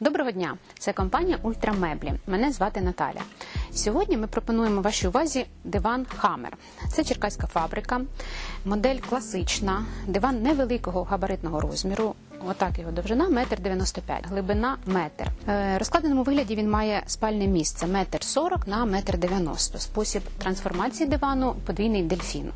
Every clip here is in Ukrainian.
Доброго дня! Це компанія Ультрамеблі. Мене звати Наталя. Сьогодні ми пропонуємо вашій увазі диван Хаммер. Це черкаська фабрика, модель класична, диван невеликого габаритного розміру. Отак його довжина метр 95, глибина метр. Е, розкладеному вигляді він має спальне місце метр 40 на метр 90. Спосіб трансформації дивану подвійний дельфін.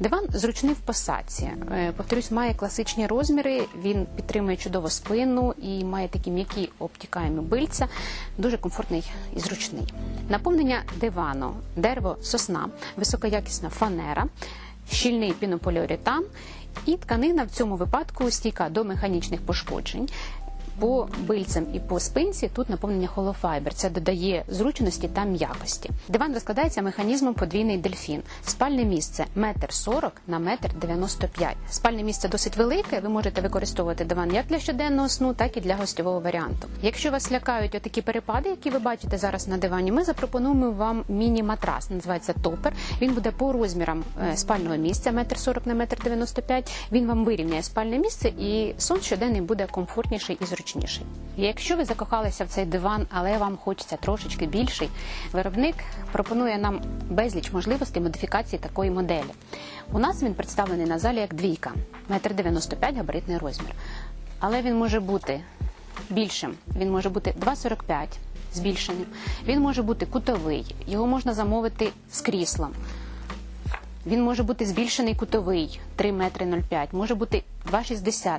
Диван зручний в посадці. Е, Повторюсь, має класичні розміри. Він підтримує чудово спину і має такі м'які обтікаємі бильця. Дуже комфортний і зручний. Наповнення дивану, дерево, сосна, високоякісна фанера, щільний пінополіуретан і тканина в цьому випадку стійка до механічних пошкоджень. По бильцям і по спинці тут наповнення холофайбер. Це додає зручності та м'якості. Диван розкладається механізмом подвійний дельфін. Спальне місце метр сорок на метр дев'яносто п'ять. Спальне місце досить велике. Ви можете використовувати диван як для щоденного сну, так і для гостьового варіанту. Якщо вас лякають отакі перепади, які ви бачите зараз на дивані, ми запропонуємо вам міні-матрас. Називається топер. Він буде по розмірам е, спального місця метр сорок на метр дев'яносто п'ять. Він вам вирівняє спальне місце і сон щоденний буде комфортніший і зручніший. І якщо ви закохалися в цей диван, але вам хочеться трошечки більший, виробник пропонує нам безліч можливостей модифікації такої моделі. У нас він представлений на залі як двійка, метр дев'яносто п'ять габаритний розмір. Але він може бути більшим. Він може бути 2,45 збільшеним. Він може бути кутовий. Його можна замовити з кріслом. Він може бути збільшений кутовий 3 метри 0,5, може бути 2,60.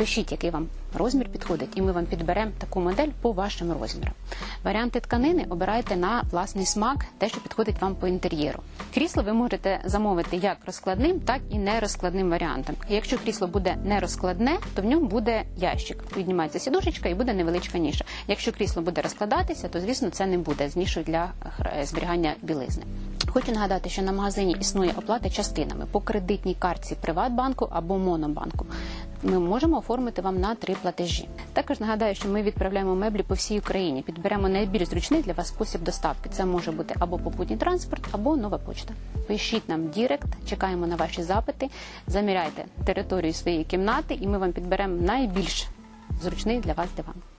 Пишіть, який вам розмір підходить, і ми вам підберемо таку модель по вашим розмірам. Варіанти тканини обирайте на власний смак, те, що підходить вам по інтер'єру. Крісло ви можете замовити як розкладним, так і нерозкладним варіантом. Якщо крісло буде нерозкладне, то в ньому буде ящик. Піднімається сідушечка і буде невеличка ніша. Якщо крісло буде розкладатися, то звісно це не буде з нішою для хр- зберігання білизни. Хочу нагадати, що на магазині існує оплата частинами по кредитній картці Приватбанку або Монобанку. Ми можемо оформити вам на три платежі. Також нагадаю, що ми відправляємо меблі по всій Україні. Підберемо найбільш зручний для вас спосіб доставки. Це може бути або попутній транспорт, або нова почта. Пишіть нам Дірект, чекаємо на ваші запити, заміряйте територію своєї кімнати, і ми вам підберемо найбільш зручний для вас диван.